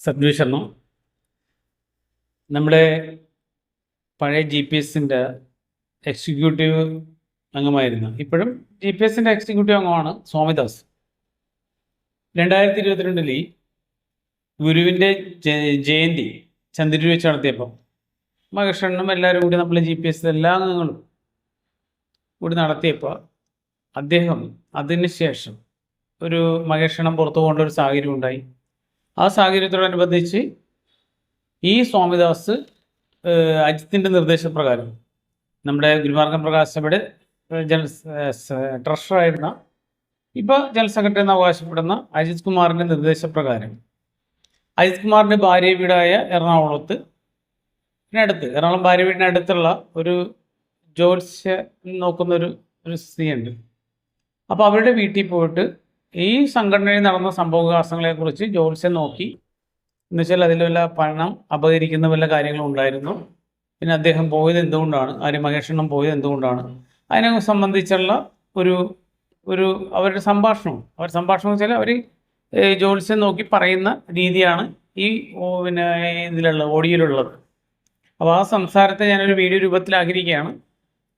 സദ്വിഷണം നമ്മുടെ പഴയ G P എസിന്റെ എക്സിക്യൂട്ടീവ് അംഗമായിരുന്നു. ഇപ്പോഴും ജി പി എസിന്റെ എക്സിക്യൂട്ടീവ് അംഗമാണ് സ്വാമിദാസ്. രണ്ടായിരത്തി ഇരുപത്തിരണ്ടിൽ ഗുരുവിന്റെ ജയന്തി ചന്ദ്രൂർ വെച്ച് നടത്തിയപ്പോൾ മഹകൃഷ്ണനും എല്ലാവരും കൂടി നമ്മൾ ജി പി എസ് എല്ലാ അംഗങ്ങളും കൂടി നടത്തിയപ്പോൾ അദ്ദേഹം അതിന് ശേഷം ഒരു മകേഷണം പുറത്തു പോകേണ്ട ഒരു സാഹചര്യം ഉണ്ടായി. ആ സാഹചര്യത്തോടനുബന്ധിച്ച് ഈ സ്വാമിദാസ് അജിത്തിന്റെ നിർദ്ദേശപ്രകാരം നമ്മുടെ ഗുരുമാർഗം പ്രകാശ് സഭയുടെ ഏഹ്, ജനറൽ ട്രഷറായിരുന്ന ഇപ്പോൾ ജനറൽ സെക്രട്ടറി എന്ന് അവകാശപ്പെടുന്ന അജിത് കുമാറിന്റെ നിർദ്ദേശപ്രകാരം. അജിത് കുമാറിന്റെ ഭാര്യ വീടായ എറണാകുളത്ത് അടുത്ത് എറണാകുളം ഭാര്യ വീടിനടുത്തുള്ള ഒരു ജ്യോത്സ്യ നോക്കുന്ന ഒരു ഒരു സ്ത്രീയുണ്ട് അപ്പോൾ അവരുടെ വീട്ടിൽ പോയിട്ട് ഈ സംഘടനയിൽ നടന്ന സംഭവവികാസങ്ങളെക്കുറിച്ച് ജോത്സ്യം നോക്കി. എന്നുവെച്ചാൽ അതിൽ വല്ല പണം അപകരിക്കുന്ന വല്ല കാര്യങ്ങളും ഉണ്ടായിരുന്നു. പിന്നെ അദ്ദേഹം പോയത് എന്തുകൊണ്ടാണ്? ആര്യ മഹേഷണ്ണം പോയത് എന്തുകൊണ്ടാണ്? അതിനെ സംബന്ധിച്ചുള്ള ഒരു ഒരു അവരുടെ സംഭാഷണം. അവർ സംഭാഷണം വെച്ചാൽ അവർ ജോത്സ്യം നോക്കി പറയുന്ന രീതിയാണ് ഈ പിന്നെ ഇതിലുള്ള ഓഡിയോയിലുള്ളത്. അപ്പോൾ ആ സംസാരത്തെ ഞാനൊരു വീഡിയോ രൂപത്തിലാക്കിയിരിക്കുകയാണ്.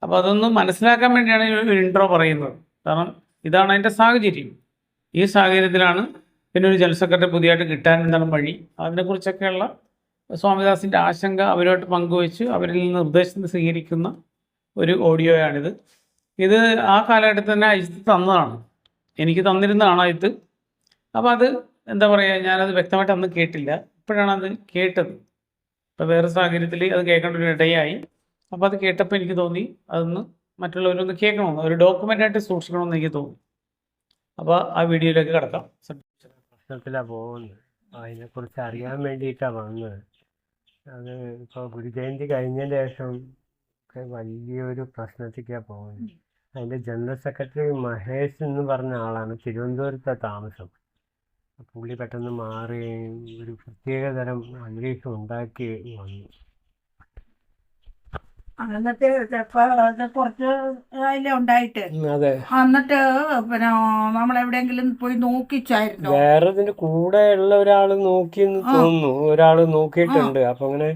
അപ്പോൾ അതൊന്ന് മനസ്സിലാക്കാൻ വേണ്ടിയാണ് ഇൻട്രോ പറയുന്നത്. കാരണം ഇതാണ് അതിന്റെ സാഹചര്യം. ഈ സാഹചര്യത്തിലാണ് പിന്നെ ഒരു ജനറൽ സെക്രട്ടറി പുതിയതായിട്ട് കിട്ടാൻ എന്താണ് വഴി? അതിനെക്കുറിച്ചൊക്കെയുള്ള സ്വാമിദാസിന്റെ ആശങ്ക അവരുമായിട്ട് പങ്കുവച്ച് അവരിൽ നിന്ന് നിർദ്ദേശം സ്വീകരിക്കുന്ന ഒരു ഓഡിയോയാണിത്. ഇത് ആ കാലഘട്ടത്തിൽ തന്നെ അജിത്ത് തന്നതാണ്. എനിക്ക് തന്നിരുന്നതാണ് അജിത്ത് അപ്പോൾ അത് എന്താ പറയുക ഞാനത് വ്യക്തമായിട്ട് അന്ന് കേട്ടില്ല. ഇപ്പോഴാണ് അത് കേട്ടത്. ഇപ്പോൾ വേറെ സാഹചര്യത്തിൽ അത് കേൾക്കേണ്ട ഒരു ഇടയായി. അപ്പോൾ അത് കേട്ടപ്പോൾ എനിക്ക് തോന്നി അതൊന്ന് മറ്റുള്ളവരൊന്ന് കേൾക്കണമെന്ന് ഒരു ഡോക്യുമെന്റായിട്ട് സൂക്ഷിക്കണമെന്ന് എനിക്ക് തോന്നി. അപ്പോൾ ആ വീഡിയോയിലേക്ക് കിടക്കാം. പ്രശ്നത്തിലാണ് പോകുന്നത്. അതിനെക്കുറിച്ച് അറിയാൻ വേണ്ടിയിട്ടാണ് വന്നത്. അത് ഇപ്പോൾ ഗുരുജയന്തി കഴിഞ്ഞ ശേഷം വലിയൊരു പ്രശ്നത്തിലേക്കാണ് പോകുന്നത്. അതിന്റെ ജനറൽ സെക്രട്ടറി മഹേഷ് എന്ന് പറഞ്ഞ ആളാണ് തിരുവനന്തപുരത്തെ താമസം. പുള്ളി പെട്ടെന്ന് മാറി ഒരു പ്രത്യേകതരം അന്തരീക്ഷം ഉണ്ടാക്കി വന്നു. എന്നിട്ട് കുറച്ച് അതിലെ ഉണ്ടായിട്ട് എന്നിട്ട് പിന്നെ നമ്മളെവിടെയെങ്കിലും പോയി നോക്കിച്ചായിരുന്നോ? വേറെ ഇതിന്റെ കൂടെ ഉള്ള ഒരാൾ നോക്കി. തോന്നുന്നു. ഒരാൾ നോക്കിയിട്ടുണ്ട്. അപ്പൊ അങ്ങനെ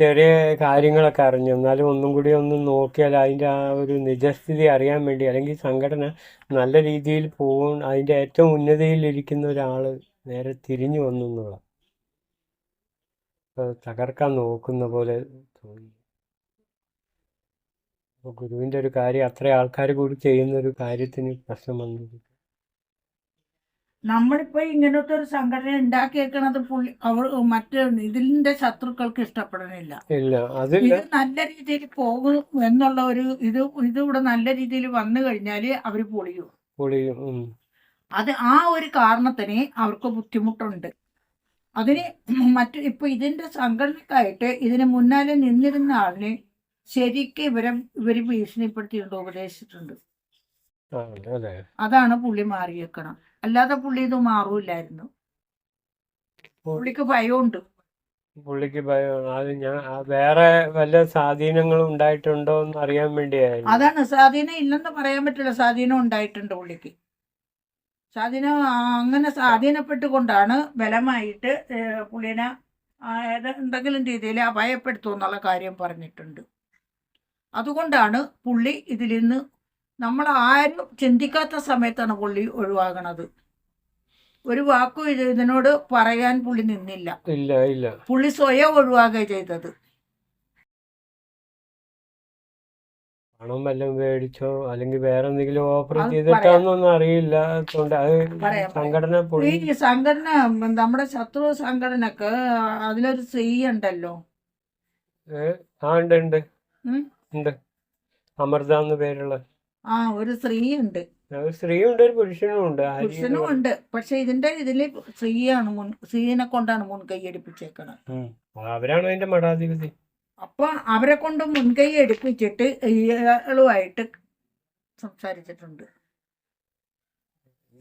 ചെറിയ കാര്യങ്ങളൊക്കെ അറിഞ്ഞു. എന്നാലും ഒന്നും കൂടി ഒന്ന് നോക്കിയാൽ അതിന്റെ ആ ഒരു നിജസ്ഥിതി അറിയാൻ വേണ്ടി അല്ലെങ്കിൽ സംഘടന നല്ല രീതിയിൽ പോകും അതിന്റെ ഏറ്റവും ഉന്നതിയിൽ ഇരിക്കുന്ന ഒരാൾ നേരെ തിരിഞ്ഞു വന്നു എന്നുള്ള തകർക്കാൻ നോക്കുന്ന പോലെ തോന്നി. അപ്പൊ ഗുരുവിന്റെ ഒരു കാര്യം അത്ര ആൾക്കാർ കൂടി ചെയ്യുന്ന ഒരു കാര്യത്തിന് പ്രശ്നം വന്നത് നമ്മളിപ്പോ ഇങ്ങനത്തെ ഒരു സംഘടന ഉണ്ടാക്കിയേക്കണത് പുള്ളി അവർ മറ്റ് ഇതിന്റെ ശത്രുക്കൾക്ക് ഇഷ്ടപ്പെടണില്ല ഇല്ല അതില്ല. ഇത് നല്ല രീതിയിൽ പോകും എന്നുള്ള ഒരു ഇത് ഇത് ഇവിടെ നല്ല രീതിയിൽ വന്നു കഴിഞ്ഞാൽ അവർ പൊളിയും. പൊളിയും അത് ആ ഒരു കാരണത്തിന് അവർക്ക് ബുദ്ധിമുട്ടുണ്ട്. അതിന് മറ്റു ഇപ്പൊ ഇതിന്റെ സംഘടനക്കായിട്ട് ഇതിന് മുന്നാലെ നിന്നിരുന്ന ആളിനെ ശരിക്കും ഇവരെ ഇവർ ഭീഷണിപ്പെടുത്തിയിട്ടുണ്ട് ഉപദേശിച്ചിട്ടുണ്ട്. അതാണ് പുള്ളി മാറിയേക്കണം അല്ലാതെ പുള്ളി ഇത് മാറൂല്ലായിരുന്നു. പുള്ളിക്ക് ഭയമുണ്ട്. പുള്ളിക്ക് ഭയം അത് ഞാൻ വേറെ വല്ല സ്വാധീനങ്ങളും ഉണ്ടായിട്ടുണ്ടോ എന്ന് അറിയാൻ വേണ്ടിയായിരുന്നു. അതാണ്. സ്വാധീനം ഇല്ലെന്ന് പറയാൻ പറ്റില്ല. സ്വാധീനം ഉണ്ടായിട്ടുണ്ട് പുള്ളിക്ക്. സ്വാധീനം അങ്ങനെ സ്വാധീനപ്പെട്ടുകൊണ്ടാണ് ബലമായിട്ട് പുള്ളിനെ എന്തെങ്കിലും രീതിയിൽ അപായപ്പെടുത്തുമെന്നുള്ള കാര്യം പറഞ്ഞിട്ടുണ്ട്. അതുകൊണ്ടാണ് പുള്ളി ഇതിൽ നിന്ന് നമ്മൾ ആരും ചിന്തിക്കാത്ത സമയത്താണ് പുള്ളി ഒഴിവാകണത്. ഒരു വാക്കും ഇതിനോട് പറയാൻ പുള്ളി നിന്നില്ല. ഇല്ല ഇല്ല. പുള്ളി സ്വയം ഒഴിവാകുക ചെയ്തത്. പണം വല്ലതും മേടിച്ചോ അല്ലെങ്കിൽ വേറെ എന്തെങ്കിലും ഓഫർ ചെയ്തിട്ടാന്നൊന്നും അറിയില്ല. സംഘടന ഈ സംഘടന നമ്മുടെ ശത്രു സംഘടനക്ക് അതിലൊരു സ്ത്രീ ഉണ്ടല്ലോ. ആ ഉണ്ട്? ഉണ്ട്. അമൃത എന്ന് പേരുള്ള. ആ ഒരു സ്ത്രീ ഉണ്ട് ഒരു സ്ത്രീയും ഉണ്ട് ഒരു പുരുഷനും ഉണ്ട്. പുരുഷനും ഉണ്ട്. പക്ഷെ ഇതിന്റെ ഇതിൽ സ്ത്രീയാണ് മുൻ സ്ത്രീനെ കൊണ്ടാണ് മുൻകൈ എടുപ്പിച്ചേക്കണത്. അവരാണ് അതിന്റെ മഠാധിപതി. അപ്പൊ അവരെ കൊണ്ട് മുൻകൈ എടുപ്പിച്ചിട്ട് ഇയാളുമായിട്ട് സംസാരിച്ചിട്ടുണ്ട്.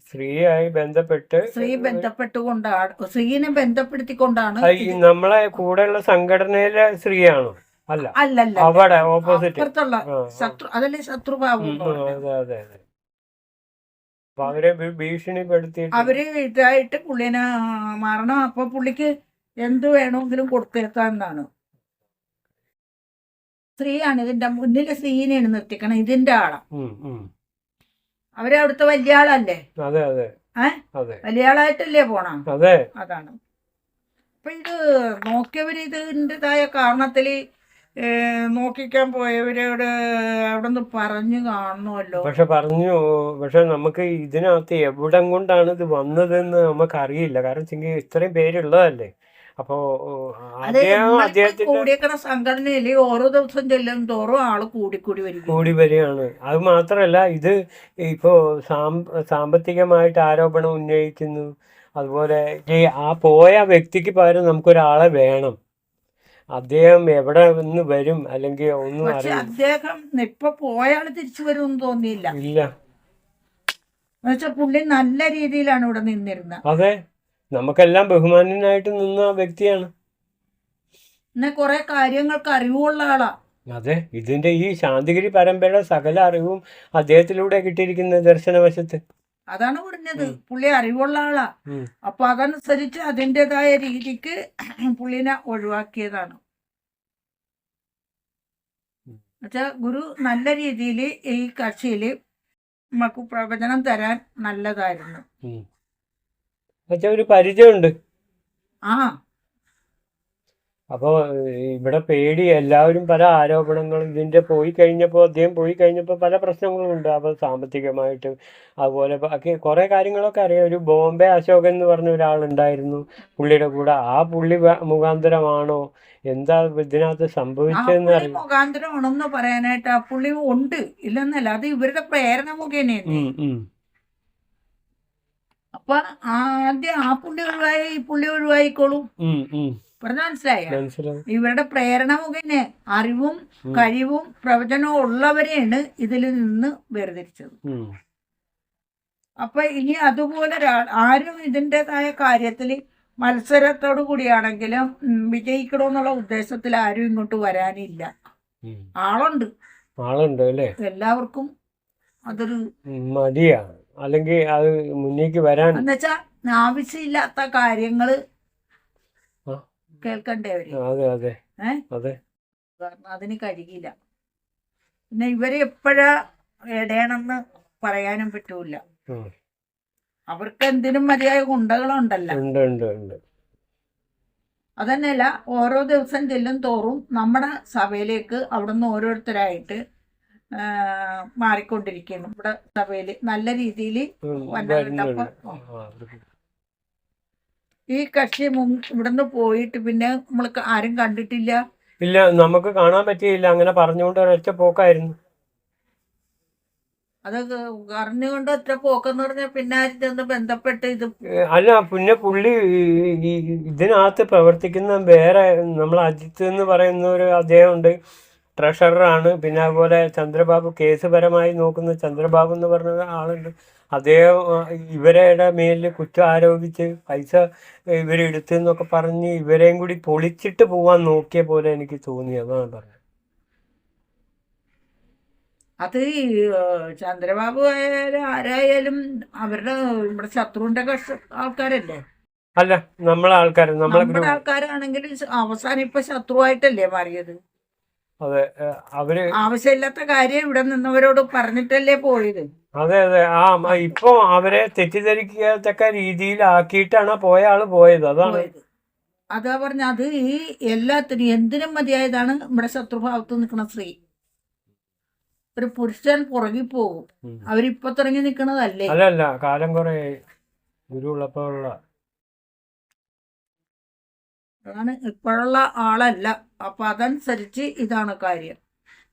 സ്ത്രീയായി ബന്ധപ്പെട്ട് സ്ത്രീ ബന്ധപ്പെട്ടുകൊണ്ടാണ് സ്ത്രീനെ ബന്ധപ്പെടുത്തിക്കൊണ്ടാണ് നമ്മളെ കൂടെയുള്ള സംഘടനയിലെ സ്ത്രീയാണോ? അല്ല. അല്ലല്ല. അവിടെ ഓപ്പോസിറ്റ് അപ്പുറത്തുള്ള. ശത്രു അതല്ലേ ശത്രുഭാവം അവരെ അവർ ഇതായിട്ട് പുള്ളിനെ മാറണം അപ്പൊ പുള്ളിക്ക് എന്ത് വേണമെങ്കിലും കൊടുത്തേക്കാന്നാണ് സ്ത്രീയാണ് ഇതിന്റെ മുന്നിലെ സ്ത്രീനെയാണ് നിർത്തിക്കണം ഇതിന്റെ ആളാ. അവരെ അവിടുത്തെ വലിയ ആളല്ലേ? വലിയ ആളായിട്ടല്ലേ പോണ? അതെ. അതാണ്. അപ്പൊ ഇത് നോക്കിയവര് ഇതിന്റെതായ കാരണത്തിൽ നോക്കിക്കാൻ പോയവരോട് അവിടെ നിന്ന് പറഞ്ഞു കാണണമല്ലോ പക്ഷെ പറഞ്ഞു പക്ഷെ നമുക്ക് ഇതിനകത്ത് എവിടം കൊണ്ടാണ് ഇത് വന്നതെന്ന് നമുക്ക് അറിയില്ല കാരണം വെച്ചെങ്കിൽ ഇത്രയും പേരുള്ളതല്ലേ. അപ്പോ കൂടിയേക്കണ സംഘടനയിൽ ഓരോ ദിവസം ചെല്ലും തോറും ആൾ കൂടിക്കൂടി വരും കൂടി വരികയാണ്. അത് മാത്രല്ല ഇത് ഇപ്പോ സാമ്പത്തികമായിട്ട് ആരോപണം ഉന്നയിക്കുന്നു. അതുപോലെ ഈ ആ പോയ വ്യക്തിക്ക് പകരം നമുക്കൊരാളെ വേണം. അദ്ദേഹം എവിടെ നിന്ന് വരും? അല്ലെങ്കിൽ ഒന്നും പക്ഷെ അറിയില്ല. അദ്ദേഹം ഇപ്പൊ പോയാൾ തിരിച്ചു വരുമെന്ന് തോന്നിയില്ല. ഇല്ല. പുള്ളി നല്ല രീതിയിലാണ് ഇവിടെ നിന്നിരുന്നത് അതെ. നമുക്കെല്ലാം ബഹുമാനനായിട്ട് നിന്ന വ്യക്തിയാണ്. പിന്നെ കുറെ കാര്യങ്ങൾക്ക് അറിവുള്ള ആളാ. അതെ. ഇതിന്റെ ഈ ശാന്തിഗിരി പരമ്പരയുടെ സകല അറിവും അദ്ദേഹത്തിലൂടെ കിട്ടിയിരിക്കുന്ന ദർശനവശത്ത്. അതാണ് പറഞ്ഞത്. പുള്ളി അറിവുള്ള ആളാ. അപ്പൊ അതനുസരിച്ച് അതിന്റെതായ രീതിക്ക് പുള്ളിനെ ഒഴിവാക്കിയതാണ്. എന്നുവെച്ചാ ഗുരു നല്ല രീതിയിൽ ഈ കക്ഷിയിൽ നമുക്ക് പ്രവചനം തരാൻ നല്ലതായിരുന്നു. ഒരു പരിചയമുണ്ട്. ആ. അപ്പോൾ ഇവിടെ പേടി. എല്ലാവരും പല ആരോപണങ്ങളും ഇതിന്റെ പോയി കഴിഞ്ഞപ്പോൾ അദ്ദേഹം പോയി കഴിഞ്ഞപ്പോൾ പല പ്രശ്നങ്ങളും ഉണ്ട് അപ്പോൾ സാമ്പത്തികമായിട്ട് അതുപോലെ ഒക്കെ കുറേ കാര്യങ്ങളൊക്കെ അറിയാം. ഒരു ബോംബെ അശോകൻ എന്ന് പറഞ്ഞ ഒരാളുണ്ടായിരുന്നു പുള്ളിയുടെ കൂടെ. ആ പുള്ളി മുഖാന്തരമാണോ? എന്താ ഇതിനകത്ത് സംഭവിച്ചതെന്ന് അറിയാം മുഖാന്തരമാണെന്ന് പറയാനായിട്ട് ആ പുള്ളി ഉണ്ട്. ഇല്ലെന്നല്ല അത് ഇവരുടെ പ്രേരണ മുഖേനയാണ്. അപ്പൊ ആദ്യം ആ പുള്ളി ഒഴിവായി ഈ പുള്ളി ഒഴിവായിക്കോളും. പറഞ്ഞ മനസ്സിലായ ഇവരുടെ പ്രേരണ മുഖേന അറിവും. കഴിവും പ്രവചനവും ഉള്ളവരെയാണ് ഇതിൽ നിന്ന് വേർതിരിച്ചത്. അപ്പൊ ഇനി അതുപോലെ ആരും ഇതിന്റെതായ കാര്യത്തിൽ മത്സരത്തോടു കൂടിയാണെങ്കിലും വിജയിക്കണമെന്നുള്ള ഉദ്ദേശത്തിൽ ആരും ഇങ്ങോട്ട് വരാനില്ല. ആളുണ്ട് ആളുണ്ട് അല്ലേ എല്ലാവർക്കും അതൊരു മതിയാ അല്ലെങ്കിൽ അത് മുന്നേക്ക് വരാൻ എന്നുവെച്ചാ ആവശ്യമില്ലാത്ത കാര്യങ്ങൾ. കേൾക്കണ്ടേ അവർ? അതെ അതെ. അതെ. കാരണം അതിന് കഴിയില്ല. പിന്നെ ഇവരെ എപ്പോഴാ ഇടയണമെന്ന് പറയാനും പറ്റൂല അവർക്ക് എന്തിനും മതിയായ ഗുണ്ടകളുണ്ടല്ലോ. അതന്നെയല്ല ഓരോ ദിവസം ചെല്ലും തോറും നമ്മുടെ സഭയിലേക്ക് അവിടുന്ന് ഓരോരുത്തരായിട്ട് മാറിക്കൊണ്ടിരിക്കുന്നു. ഇവിടെ സഭയിൽ നല്ല രീതിയിൽ ഉം, വന്നവരുണ്ട്. വരുന്നുണ്ട് അപ്പൊ- ആ, അവർക്ക് ഈ കക്ഷി ഇവിടുന്ന് പോയിട്ട് പിന്നെ നമ്മൾ ആരും കണ്ടിട്ടില്ല? ഇല്ല നമുക്ക് കാണാൻ പറ്റിയില്ല. അങ്ങനെ പറഞ്ഞുകൊണ്ട് ഒരൊറ്റ പോക്കായിരുന്നു. അത് അറിഞ്ഞുകൊണ്ട് ഒറ്റ പോക്കെന്ന് പറഞ്ഞാൽ പിന്നെ ആരും ബന്ധപ്പെട്ട് ഇത് അല്ല പിന്നെ പുള്ളി ഇതിനകത്ത് പ്രവർത്തിക്കുന്ന വേറെ നമ്മൾ അജിത്ത് എന്ന് പറയുന്ന ഒരു അദ്ദേഹമുണ്ട്. ട്രഷററാണ്. പിന്നെ അതുപോലെ ചന്ദ്രബാബു കേസ് പരമായി നോക്കുന്ന ചന്ദ്രബാബു എന്ന് പറഞ്ഞ ആളുണ്ട്. അദ്ദേഹം ഇവരുടെ മേലിൽ കുറ്റം ആരോപിച്ച് പൈസ ഇവരെടുത്തു എന്നൊക്കെ പറഞ്ഞ് ഇവരെയും കൂടി പൊളിച്ചിട്ട് പോവാൻ നോക്കിയ പോലെ എനിക്ക് തോന്നി. അതാണ് പറഞ്ഞത്. അത് ചന്ദ്രബാബു ആയാലും ആരായാലും അവരുടെ ഇവിടെ ശത്രുവിന്റെ കഷ ആൾക്കാരല്ലേ? അല്ല നമ്മളെ ആൾക്കാർ നമ്മളെ ആൾക്കാരാണെങ്കിലും ആൾക്കാരാണെങ്കിൽ അവസാനം ഇപ്പൊ ശത്രുവായിട്ടല്ലേ മാറിയത്? അതെ അവർ ആവശ്യമില്ലാത്ത കാര്യം ഇവിടെ നിന്നവരോട് പറഞ്ഞിട്ടല്ലേ പോയത്. അതെ അതെ. ആ ഇപ്പൊ അവരെ തെറ്റിദ്ധരിക്കത്തക്ക രീതിയിലാക്കിയിട്ടാണ് പോയ ആൾ പോയത്. അതാണ്. അതാ പറഞ്ഞ അത് ഈ എല്ലാത്തിനും എന്തിനും മതിയായതാണ് നമ്മുടെ ശത്രുഭാവത്ത് നിൽക്കുന്ന സ്ത്രീ. ഒരു പുരുഷൻ പുറകിൽ പോകും. അവരിപ്പൊ തുടങ്ങി നിൽക്കുന്നതല്ലേ അല്ല അല്ല കാലം കുറെ ഗുരു ഉള്ളപ്പോ ഉള്ള അതാണ് ഇപ്പോഴുള്ള ആളല്ല. അപ്പൊ അതനുസരിച്ച് ഇതാണ് കാര്യം.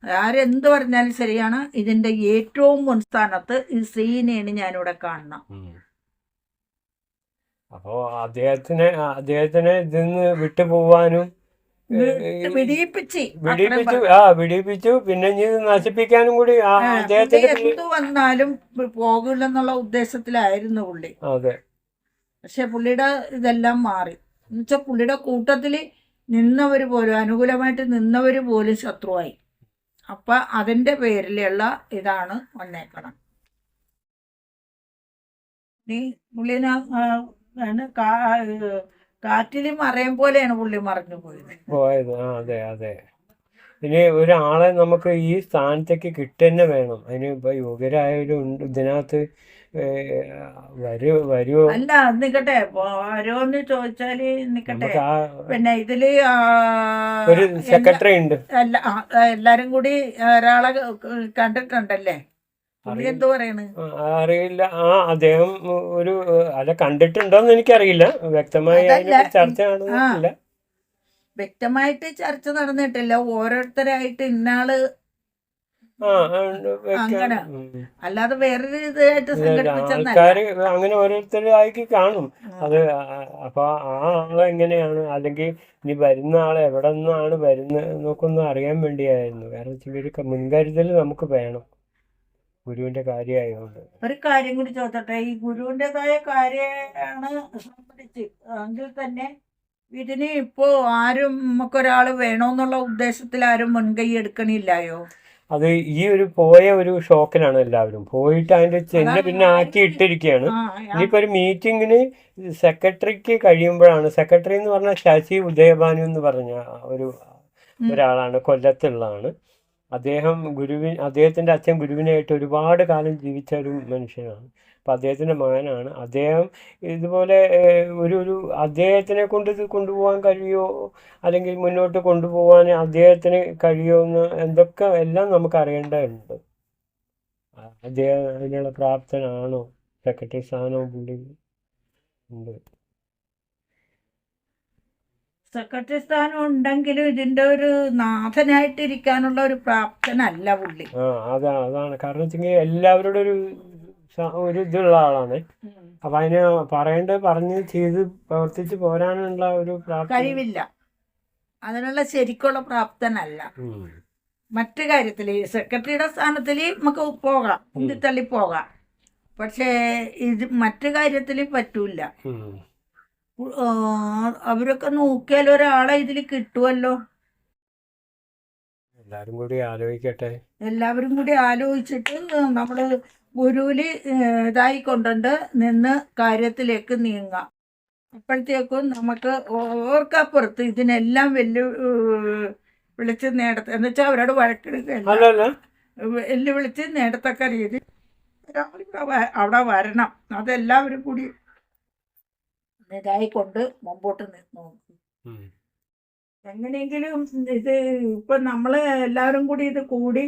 ആരെന്ത് പറഞ്ഞാലും ശരിയാണ്. ഇതിന്റെ ഏറ്റവും മുൻസ്ഥാനത്ത് ഈ സീനെയാണ് ഞാനിവിടെ കാണണം. അപ്പോ അദ്ദേഹത്തിനെ അദ്ദേഹത്തിനെ ഇതിന്ന് നിന്ന് വിട്ടുപോവാനും പിടിപ്പിച്ചു വിടിയിപ്പിച്ചു ആ വിടിയിപ്പിച്ചു. പിന്നെ ഇത് നശിപ്പിക്കാനും കൂടി എന്തു അദ്ദേഹത്തിന്റെ വന്നാലും പോകില്ലെന്നുള്ള ഉദ്ദേശത്തിലായിരുന്നു പുള്ളി. അതെ. പക്ഷെ പുള്ളിയുടെ ഇതെല്ലാം മാറി. എന്നുവെച്ചാൽ പുള്ളിയുടെ കൂട്ടത്തിൽ നിന്നവർ പോലും അനുകൂലമായിട്ട് നിന്നവർ പോലും ശത്രുവായി. അപ്പം അതിന്റെ പേരിലുള്ള ഇതാണ് വന്നേക്കണം. നീ പുള്ളിനെ കാറ്റിൽ മറയും പോലെയാണ് പുള്ളി മറിഞ്ഞു പോയത്. പോയത്. അതെ അതെ. ഇനി ഒരാളെ നമുക്ക് ഈ സ്ഥാനത്തേക്ക് കിട്ടുന്നെ വേണം. അതിന് ഇപ്പൊ യോഗ്യരായവരുണ്ട് ഇതിനകത്ത് വരൂ വരുമോ അല്ല നിക്കട്ടെ. വരുമോന്ന് ചോദിച്ചാൽ നിക്കട്ടെ. പിന്നെ ഇതിൽ ഒരു സെക്രട്ടറി ഉണ്ട്. എല്ലാരും കൂടി ഒരാളെ കണ്ടിട്ടുണ്ടല്ലേ? അറിയില്ല. ആ അദ്ദേഹം ഒരു അല്ല കണ്ടിട്ടുണ്ടോന്ന് എനിക്കറിയില്ല. വ്യക്തമായി ചർച്ച വ്യക്തമായിട്ട് ചർച്ച നടന്നിട്ടില്ല. ഓരോരുത്തരായിട്ട് ഇന്നാൾ ആ ആ, ഉണ്ട്, വ്യക്ത- അങ്ങനെ. അല്ലാതെ വേറൊരു ഇതായിട്ട് ആൾക്കാര് അങ്ങനെ ഓരോരുത്തരായി കാണും. അത് അപ്പൊ ആ ആൾ എങ്ങനെയാണ്? അല്ലെങ്കിൽ ഇനി വരുന്ന ആൾ എവിടെ നിന്നാണ് വരുന്നത് എന്നൊക്കെ അറിയാൻ വേണ്ടിയായിരുന്നു. കാരണം ക- മുൻകരുതൽ നമുക്ക് വേണം. ഗുരുവിന്റെ കാര്യമായതുകൊണ്ട് ഒരു കാര്യം കൂടി ചോദിച്ചോട്ടെ. ഈ ഗുരുവിന്റെതായ കാര്യമാണ് സംബന്ധിച്ച്. എങ്കിൽ തന്നെ ഇതിന് ഇപ്പോ ആരും നമുക്കൊരാൾ വേണമെന്നുള്ള ഉദ്ദേശത്തിൽ ആരും മുൻകൈ എടുക്കണില്ലായോ? അത് ഈ ഒരു പോയ ഒരു ഷോക്കിലാണ് എല്ലാവരും. പോയിട്ട് അതിന്റെ ചെന്ന പിന്നെ ആക്കി ഇട്ടിരിക്കുകയാണ് ഇനിയിപ്പോ ഒരു മീറ്റിങ്ങിന് സെക്രട്ടറിക്ക് കഴിയുമ്പോഴാണ് സെക്രട്ടറി എന്ന് പറഞ്ഞാൽ ശശി ഉദയഭാനു എന്ന് പറഞ്ഞ ഒരു ഒരാളാണ് കൊല്ലത്തുള്ളതാണ്. അദ്ദേഹം ഗുരുവിൻ അദ്ദേഹത്തിന്റെ അച്ഛൻ ഗുരുവിനായിട്ട് ഒരുപാട് കാലം ജീവിച്ച ഒരു മനുഷ്യനാണ്. അപ്പൊ അദ്ദേഹത്തിന്റെ മകനാണ്. അദ്ദേഹം ഇതുപോലെ ഒരു ഒരു അദ്ദേഹത്തിനെ കൊണ്ട് ഇത് കൊണ്ടുപോകാൻ കഴിയുമോ അല്ലെങ്കിൽ മുന്നോട്ട് കൊണ്ടുപോകാൻ അദ്ദേഹത്തിന് കഴിയുമോ എന്ന് എന്തൊക്കെ എല്ലാം നമുക്ക് അറിയേണ്ടതുണ്ട് അദ്ദേഹം അതിനുള്ള പ്രാപ്തനാണോ? സെക്രട്ടറി സ്ഥാനവും പുള്ളി ഉണ്ട്. സെക്രട്ടറി സ്ഥാനം ഉണ്ടെങ്കിലും ഇതിന്റെ ഒരു നാഥനായിട്ട് ഇരിക്കാനുള്ള ഒരു പ്രാപ്തനല്ല പുള്ളി. ആ അതാ അതാണ്. കാരണം വെച്ചെങ്കിൽ എല്ലാവരുടെ ഒരു ഒരു ഇതുള്ള ആളാണ്. അപ്പൊ അതിന് പറയേണ്ടത് പറഞ്ഞ് ചെയ്ത് പ്രവർത്തിച്ച് പോരാനുള്ള ഒരു കഴിവില്ല. അതിനുള്ള ശരിക്കുള്ള പ്രാപ്തനല്ല. മറ്റു കാര്യത്തിൽ സെക്രട്ടറിയുടെ സ്ഥാനത്തിൽ നമുക്ക് പോകാം. ഉന്തിത്തള്ളി പോകാം. പക്ഷേ ഇത് മറ്റു കാര്യത്തിൽ പറ്റൂല. അവരൊക്കെ നോക്കിയാൽ ഒരാളെ ഇതിൽ കിട്ടുമല്ലോ എല്ലാവരും കൂടി ആലോചിക്കട്ടെ. എല്ലാവരും കൂടി ആലോചിച്ചിട്ട് നമ്മൾ ഗുരുവിൽ ഇതായി കൊണ്ടുണ്ട് നിന്ന് കാര്യത്തിലേക്ക് നീങ്ങാം. അപ്പോഴത്തേക്കും നമുക്ക് ഓർക്കപ്പുറത്ത് ഇതിനെല്ലാം വെല്ലു വിളിച്ച് നേടത്ത എന്ന് വെച്ചാൽ അവരോട് വഴക്കെടുക്കുകയല്ല വെല്ലുവിളിച്ച് നേടത്തക്ക രീതി. അവിടെ വരണം. അതെല്ലാവരും കൂടി ഇതായിക്കൊണ്ട് മുമ്പോട്ട് നോക്കും. എങ്ങനെയെങ്കിലും ഇത് ഇപ്പൊ നമ്മൾ എല്ലാവരും കൂടി ഇത് കൂടി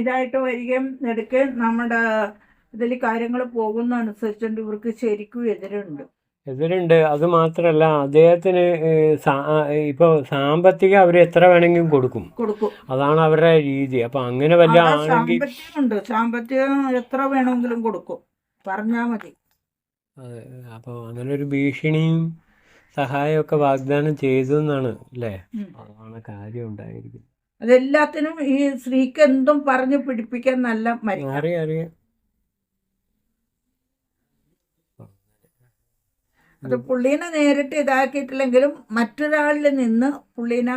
ഇതായിട്ട് വരികയും എടുക്കുകയും നമ്മുടെ ഇതിൽ കാര്യങ്ങൾ പോകുന്ന അനുസരിച്ചുകൊണ്ട് ഇവർക്ക് ശരിക്കും എതിരുണ്ട്. എതിരുണ്ട്. അത് മാത്രല്ല അദ്ദേഹത്തിന് ഇപ്പൊ സാമ്പത്തികം അവർ എത്ര വേണമെങ്കിലും കൊടുക്കും. കൊടുക്കും. അതാണ് അവരുടെ രീതി. അപ്പൊ അങ്ങനെ വല്ല സാമ്പത്തികമുണ്ട്. സാമ്പത്തികം എത്ര വേണമെങ്കിലും കൊടുക്കും. പറഞ്ഞാൽ മതി. അതെ. അപ്പോൾ അങ്ങനെ ഒരു ഭീഷണിയും സഹായമൊക്കെ വാഗ്ദാനം ചെയ്തു എന്നാണ് അല്ലേ. അതാണ് കാര്യം ഉണ്ടായിരിക്കുന്നത്. അതെല്ലാത്തിനും ഈ സ്ത്രീക്ക് എന്തും പറഞ്ഞു പിടിപ്പിക്കാൻ നല്ല മരുന്ന്. അത് പുള്ളീനെ നേരിട്ട് ഇതാക്കിയിട്ടില്ലെങ്കിലും മറ്റൊരാളിൽ നിന്ന് പുള്ളീനെ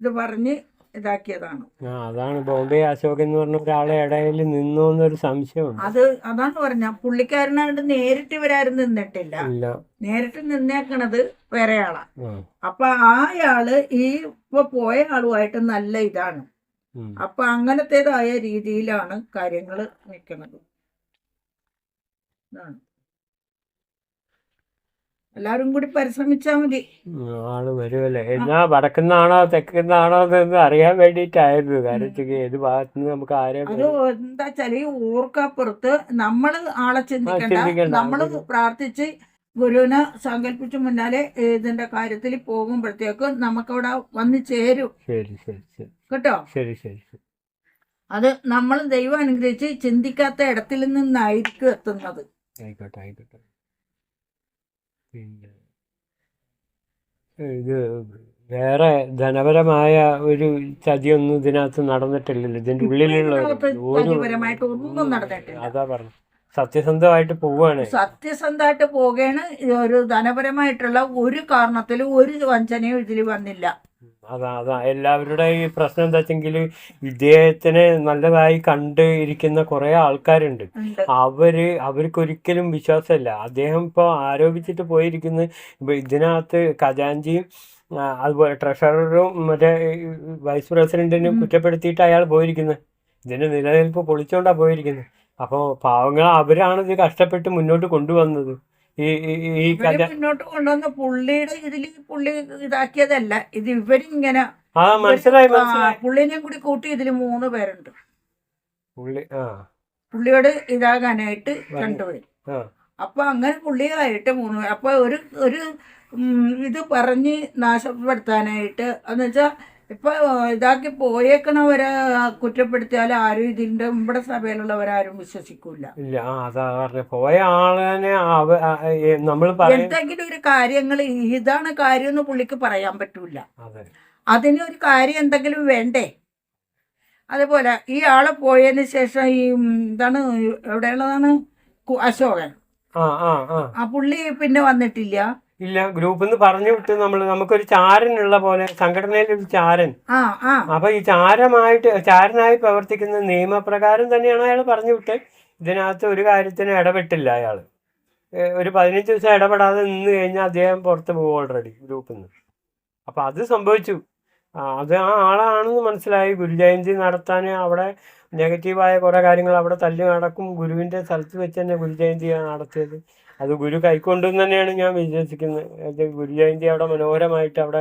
ഇത് പറഞ്ഞ് ഇതാക്കിയതാണ്. അതാണ് ബോംബെ അശോക് എന്ന് പറഞ്ഞ ഒരാളെ ഇടയിൽ നിന്നു എന്നൊരു സംശയമുണ്ട്. അത് അതാണ് പറഞ്ഞ പുള്ളിക്കാരനായിട്ട് നേരിട്ട് ഇവരാരും നിന്നിട്ടില്ല. നേരിട്ട് നിന്നേക്കണത് വേറെ ആളാ അപ്പൊ ആയാൾ ഈ ഇപ്പൊ പോയ ആളുമായിട്ട് നല്ല ഇതാണ്. അപ്പൊ അങ്ങനത്തേതായ രീതിയിലാണ് കാര്യങ്ങൾ നിൽക്കുന്നത് ഇതാണ്. എല്ലാവരും കൂടി പരിശ്രമിച്ചാൽ മതി. ആൾ വരുമല്ലേ എന്നാ വടക്കുന്നാണോ തെക്കുന്നാണോ എന്ന് അറിയാൻ വേണ്ടിയിട്ടായിരുന്നു. കാരണം ഏത് ഭാഗത്ത് നിന്ന് നമുക്ക് ആരെ അത് എന്താ വെച്ചാൽ ഈ ഊർക്കപ്പുറത്ത് നമ്മൾ ആളെ ചിന്തിക്കണ്ട. നമ്മൾ പ്രാർത്ഥിച്ച് ഗുരുവിനെ സങ്കല്പിച്ച് മുന്നാലെ ഇതിന്റെ കാര്യത്തിൽ പോകുമ്പോഴത്തേക്കും നമുക്കവിടെ വന്ന് ചേരും. ശരി ശരി ശരി. കേട്ടോ? ശരി ശരി ശരി. അത് നമ്മൾ ദൈവം അനുഗ്രഹിച്ച് ചിന്തിക്കാത്ത ഇടത്തിൽ നിന്നായിരിക്കും എത്തുന്നത്. ആയിക്കോട്ടെ ആയിക്കോട്ടെ. പിന്നെ ഇത് വേറെ ധനപരമായ ഒരു ചതിയൊന്നും ഇതിനകത്ത് നടന്നിട്ടില്ലല്ലോ. ഇതിന്റെ ഉള്ളിലുള്ള ഒരു- ഒന്നും നടന്നിട്ടില്ല. അതാ പറഞ്ഞു. സത്യസന്ധമായിട്ട് പോവുകയാണ് സത്യസന്ധമായിട്ട് പോവുകയാണ് ഒരു ധനപരമായിട്ടുള്ള ഒരു കാരണത്തിലും ഒരു വഞ്ചനയും ഇതിൽ വന്നില്ല. അതാ അതാ. എല്ലാവരുടെ ഈ പ്രശ്നം എന്താ വെച്ചെങ്കിൽ ഇദ്ദേഹത്തിനെ നല്ലതായി കണ്ട് ഇരിക്കുന്ന കുറെ ആൾക്കാരുണ്ട്. അവർ അവർക്കൊരിക്കലും വിശ്വാസമില്ല. അദ്ദേഹം ഇപ്പോൾ ആരോപിച്ചിട്ട് പോയിരിക്കുന്ന. ഇപ്പൊ ഇതിനകത്ത് ഖജാൻജിയും അതുപോലെ ട്രഷററും മറ്റേ വൈസ് പ്രസിഡന്റിനെ. കുറ്റപ്പെടുത്തിയിട്ട് അയാൾ പോയിരിക്കുന്നത് ഇതിന്റെ നിലനിൽപ്പ് പൊളിച്ചോണ്ടാ പോയിരിക്കുന്നത് അപ്പോൾ പാവങ്ങൾ അവരാണ് ഇത് കഷ്ടപ്പെട്ട് മുന്നോട്ട് കൊണ്ടുവന്നത്. ഈ ഈ- ഇവർ മുന്നോട്ട് കൊണ്ടുവന്ന പുള്ളിയുടെ ഇതിൽ പുള്ളി ഇതാക്കിയതല്ല. ഇത് ഇവരിങ്ങനെ ആ മനസ്സിലായി മനസ്സിലായി. പുള്ളിനെയും കൂടി കൂട്ടി ഇതിൽ മൂന്ന് പേരുണ്ട്. പുള്ളി ആ. പുള്ളിയോട് ഇതാകാനായിട്ട് ആ. അപ്പൊ അങ്ങനെ പുള്ളികളായിട്ട് മൂന്ന് അപ്പൊ ഒരു ഒരു ഇത് പറഞ്ഞ് നാശപ്പെടുത്താനായിട്ട് എന്ന് വെച്ചാൽ ഇപ്പൊ ഇതാക്കി പോയേക്കണവരെ കുറ്റപ്പെടുത്തിയാൽ ആരും ഇതിന്റെ നമ്മുടെ സഭയിലുള്ളവരാരും വിശ്വസിക്കൂല. ഇല്ല ആ അതാ പറഞ്ഞ. പോയ ആളെ നമ്മൾ എന്തെങ്കിലും ഒരു കാര്യങ്ങൾ ഇതാണ് കാര്യം എന്ന് പുള്ളിക്ക് പറയാൻ പറ്റൂല. അതെ. അതിന് ഒരു കാര്യം എന്തെങ്കിലും വേണ്ടേ? അതുപോലെ ഈ ആളെ പോയതിന് ശേഷം ഈ ഇതാണ് എന്താണ് എവിടെയുള്ളതാണ്? അശോകൻ. ആ പുള്ളി പിന്നെ വന്നിട്ടില്ല. ഇല്ല ഗ്രൂപ്പിൽ നിന്ന് പറഞ്ഞു വിട്ട് നമ്മൾ നമുക്കൊരു ചാരനുള്ള പോലെ സംഘടനയിൽ ഒരു ചാരൻ അപ്പൊ ഈ ചാരമായിട്ട് ചാരനായി പ്രവർത്തിക്കുന്ന നിയമപ്രകാരം തന്നെയാണ് അയാൾ പറഞ്ഞു വിട്ട് ഇതിനകത്ത് ഒരു കാര്യത്തിന് ഇടപെട്ടില്ല അയാൾ ഒരു പതിനഞ്ച് ദിവസം ഇടപെടാതെ നിന്ന് കഴിഞ്ഞാൽ അദ്ദേഹം പുറത്ത് പോകും ഓൾറെഡി ഗ്രൂപ്പിൽ നിന്ന് അപ്പൊ അത് സംഭവിച്ചു. അത് ആ ആളാണെന്ന് മനസ്സിലായി. ഗുരുജയന്തി നടത്താൻ അവിടെ നെഗറ്റീവായ കുറേ കാര്യങ്ങൾ അവിടെ തല്ലി നടക്കും. ഗുരുവിന്റെ സ്ഥലത്ത് വെച്ച് തന്നെ ഗുരുജയന്തിയാണ് നടത്തിയത്. അത് ഗുരു കൈക്കൊണ്ടെന്ന് തന്നെയാണ് ഞാൻ വിശ്വസിക്കുന്നത്. ഗുരുജയന്തി അവിടെ മനോഹരമായിട്ട് അവിടെ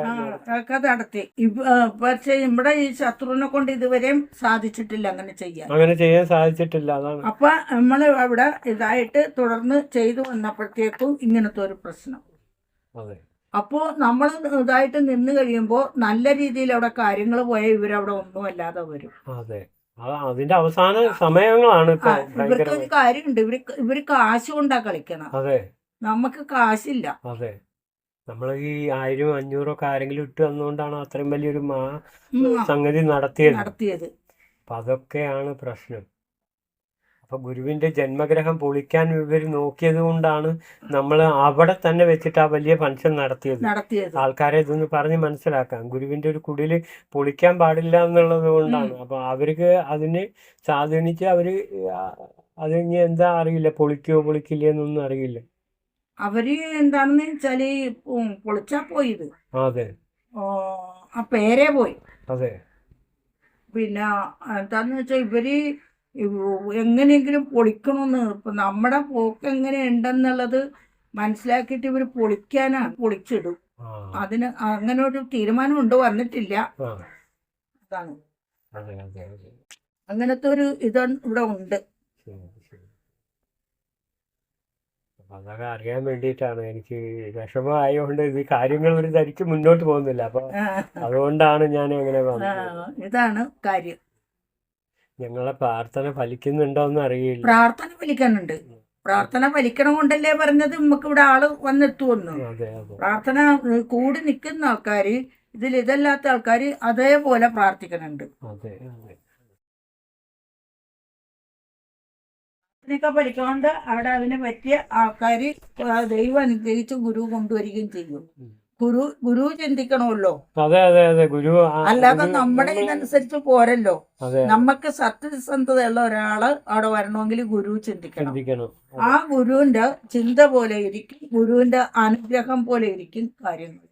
നടത്തി. പക്ഷേ ഇവിടെ ഈ ശത്രുവിനെ കൊണ്ട് ഇതുവരെയും സാധിച്ചിട്ടില്ല അങ്ങനെ ചെയ്യാൻ. അങ്ങനെ ചെയ്യാൻ സാധിച്ചിട്ടില്ല അതാണ്. അപ്പൊ നമ്മൾ അവിടെ ഇതായിട്ട് തുടർന്ന് ചെയ്തു വന്നപ്പോഴത്തേക്കും ഇങ്ങനത്തെ ഒരു പ്രശ്നം. അതെ. അപ്പോൾ നമ്മൾ ഇതായിട്ട് നിന്ന് കഴിയുമ്പോൾ നല്ല രീതിയിൽ അവിടെ കാര്യങ്ങൾ പോയ ഇവരവിടെ ഒന്നും അല്ലാതെ വരും. അതെ. അത് അതിന്റെ അവസാന സമയങ്ങളാണ് ഇവർക്ക് ഒരു കാര്യമുണ്ട്. ഇവർ ഇവർ കാശ് കൊണ്ടാ കളിക്കണം. അതെ. നമുക്ക് കാശില്ല. അതെ. നമ്മൾ ഈ ആയിരം അഞ്ഞൂറോ ആരെങ്കിലും ഇട്ട് വന്നുകൊണ്ടാണ് അത്രയും വലിയൊരു മാ സംഗതി നടത്തിയത്. നടത്തിയത്. അപ്പൊ അതൊക്കെയാണ് പ്രശ്നം. അപ്പൊ ഗുരുവിന്റെ ജന്മഗ്രഹം പൊളിക്കാൻ ഇവർ നോക്കിയത് കൊണ്ടാണ് നമ്മൾ അവിടെ തന്നെ വെച്ചിട്ട് ആ വലിയ ഫംഗ്ഷൻ നടത്തിയത്. നടത്തിയത്. ആൾക്കാരെ ഇതൊന്ന് പറഞ്ഞ് മനസ്സിലാക്കാം. ഗുരുവിന്റെ ഒരു കുടിൽ പൊളിക്കാൻ പാടില്ല എന്നുള്ളത് കൊണ്ടാണ്. അപ്പൊ അവർക്ക് അതിനെ സ്വാധീനിച്ച് അവർ അത് ഇനി എന്താ അറിയില്ല. പൊളിക്കോ പൊളിക്കില്ല എന്നൊന്നും അറിയില്ല. അവർ എന്താണെന്ന് വെച്ചാൽ പൊളിച്ചാ പോയത്. അതെ. ആ പേരെ പോയി. അതെ. പിന്നെ എന്താന്ന് വെച്ചാൽ ഇവർ ഇവ് എങ്ങനെയെങ്കിലും പൊളിക്കണമെന്ന് ഇപ്പൊ നമ്മുടെ പോക്ക് എങ്ങനെ ഉണ്ടെന്നുള്ളത് മനസ്സിലാക്കിയിട്ട് ഇവർ പൊളിക്കാനാണ് പൊളിച്ചിടും. അതിന് അങ്ങനെ ഒരു തീരുമാനം ഉണ്ട് വന്നിട്ടില്ല അതാണ്. അതെ അതെ അതെ. അങ്ങനത്തെ ഒരു ഇത് ഇവിടെ ഉണ്ട്. അതൊക്കെ അറിയാൻ വേണ്ടിയിട്ടാണ്. എനിക്ക് വിഷമമായതുകൊണ്ട് ഇത് കാര്യങ്ങൾ ഒരു ധരിച്ച് മുന്നോട്ട് പോകുന്നില്ല. അപ്പൊ അതുകൊണ്ടാണ് ഞാൻ അങ്ങനെ ഇതാണ് കാര്യം. ഞങ്ങളെ പ്രാർത്ഥന ഫലിക്കുന്നുണ്ടോ എന്ന് അറിയില്ല. പ്രാർത്ഥന ഫലിക്കാനുണ്ട്. പ്രാർത്ഥന ഫലിക്കണം കൊണ്ടല്ലേ പറഞ്ഞത് നമുക്ക് ഇവിടെ ആൾ വന്നെത്തുമെന്ന് പ്രാർത്ഥന കൂടി നിൽക്കുന്ന ആൾക്കാര് ഇതിൽ ഇതല്ലാത്ത ആൾക്കാർ അതേപോലെ പ്രാർത്ഥിക്കുന്നുണ്ട് പഠിക്കാണ്ട് അവിടെ അതിന് പറ്റിയ ആൾക്കാർ ദൈവം അനുഗ്രഹിച്ച് ഗുരു കൊണ്ടുവരികയും ചെയ്യും. ഗുരു ഗുരു ചിന്തിക്കണമല്ലോ. അതെ അതെ അതെ. ഗുരു അല്ലാതെ നമ്മുടെ ഇതനുസരിച്ച് പോരല്ലോ. നമുക്ക് സത്യസന്ധതയുള്ള ഒരാൾ അവിടെ വരണമെങ്കിൽ ഗുരു ചിന്തിക്കണം. ചിന്തിക്കണം. ആ ഗുരുവിന്റെ ചിന്ത പോലെ ഇരിക്കും ഗുരുവിന്റെ അനുഗ്രഹം പോലെ ഇരിക്കും കാര്യങ്ങൾ.